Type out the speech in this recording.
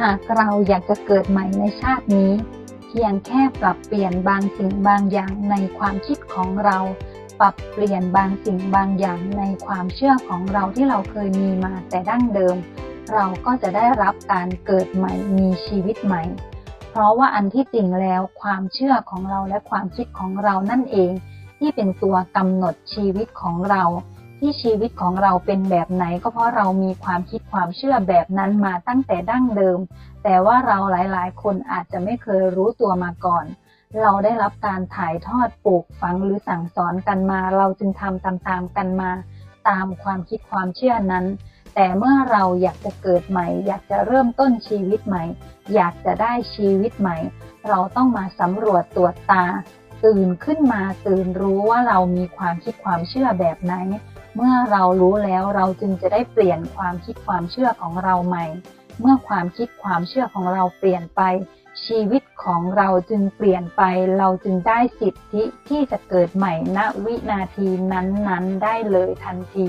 หากเราอยากจะเกิดใหม่ในชาตินี้ เพียงแค่ปรับเปลี่ยนบางสิ่งบางอย่างในความคิดของเรา ปรับเปลี่ยนบางสิ่งบางอย่างในความเชื่อของเราที่เราเคยมีมาแต่ดั้งเดิม เราก็จะได้รับการเกิดใหม่มีชีวิตใหม่ เพราะว่าอันที่จริงแล้วความเชื่อของเราและความคิดของเรานั่นเอง ที่เป็นตัวกำหนดชีวิตของเรา ที่ชีวิตของเราเป็นแบบไหน ก็เพราะเรามีความคิดความเชื่อแบบนั้นมาตั้งแต่ดั้งเดิม แต่ว่าเราหลายๆ คนอาจจะไม่เคยรู้ตัวมาก่อน เราได้รับการถ่ายทอดปลูกฝังหรือสั่งสอนกันมา เราจึงทำตามๆกันมาตามความคิดความเชื่อนั้น แต่เมื่อเราอยากจะเกิดใหม่ อยากจะเริ่มต้นชีวิตใหม่ อยากจะได้ชีวิตใหม่ เราต้องมาสำรวจตรวจตา ตื่นขึ้นมาตื่นรู้ว่าเรามีความคิดความเชื่อแบบไหน เมื่อเรารู้แล้วเราจึงจะได้เปลี่ยนความคิดความเชื่อของเราใหม่ เมื่อความคิดความเชื่อของเราเปลี่ยนไป ชีวิตของเราจึงเปลี่ยนไป เราจึงได้สิทธิที่จะเกิดใหม่ณวินาทีนั้นๆ ได้เลยทันที